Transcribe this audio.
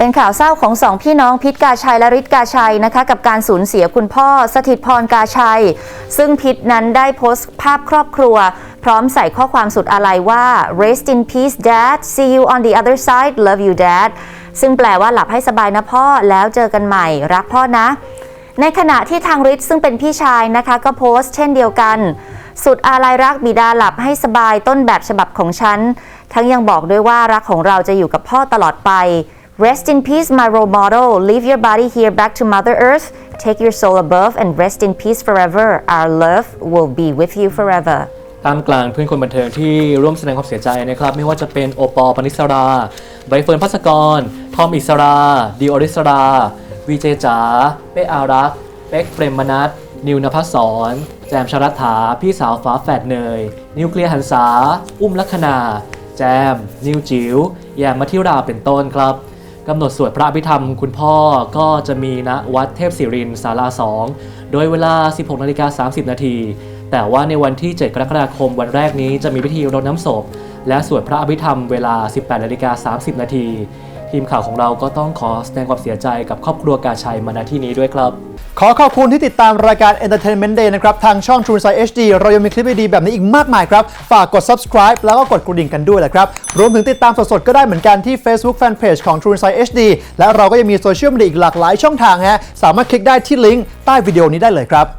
เป็นข่าวเศร้าของสองพี่น้องพิษกาชัยและฤทธิ์กาชัยนะคะกับการสูญเสียคุณพ่อสถิตพรกาชัย ซึ่งพิษนั้นได้โพสต์ภาพครอบครัว พร้อมใส่ข้อความสุดอาลัยว่า rest in peace dad see you on the other side love you dad ซึ่งแปลว่าหลับให้สบายนะพ่อแล้วเจอกันใหม่รักพ่อนะ ในขณะที่ทางฤทธิ์ซึ่งเป็นพี่ชายนะคะก็โพสต์เช่นเดียวกัน สุดอาลัยรักบิดาหลับให้สบายต้นแบบฉบับของฉันทั้งยังบอกด้วยว่ารักของเราจะอยู่กับพ่อตลอดไป Rest in peace my role model leave your body here back to mother earth take your soul above and rest in peace forever our love will be with you forever ตามกลางเพื่อนคนบันเทิงที่ร่วมแสดงความเสียใจนะครับ ไม่ว่าจะเป็นโอปอปนิสรา ใบเฟิร์นพัสกร ทอมอิสราดิโอริสรา วีเจจ๋า เป้อารัก เป๊กเปรมมนัทนิวนภัสสรแจมชรัฐา พี่สาวฟ้าแฝดเนย นิวเคลียร์หันษา อุ้มลัคนา แจม นิวจิ๋วแยมมัทิราเป็นต้นครับ กำหนดสวดพระอภิธรรมคุณพ่อก็จะมีณวัดเทพศิรินทร์ศาลา2โดยเวลา 16นาฬิกา30 นาที แต่ว่าในวันที่ 7 กรกฎาคมวันแรกนี้จะมีพิธีรดน้ำศพ และสวดพระอภิธรรมเวลา 18นาฬิกา30 นาที ทีมข่าวของเราก็ต้องขอแสดงความเสียใจกับครอบครัวกาชัยมาณที่นี้ด้วยครับ ขอขอบคุณที่ติดตามรายการ Entertainment Day นะครับ ทางช่อง True Insight HD เรายังมีคลิปดีๆแบบนี้อีกมากมายครับ ฝากกด subscribe แล้วก็กดกระดิ่งกันด้วยแหละครับ รวมถึงติดตามสดๆ ก็ได้เหมือนกันที่ Facebook Fanpage ของ True Insight HD และเราก็ยังมีโซเชียลมีเดียอีกหลากหลายช่องทางฮะสามารถคลิกได้ที่ลิงก์ใต้วิดีโอนี้ได้เลยครับ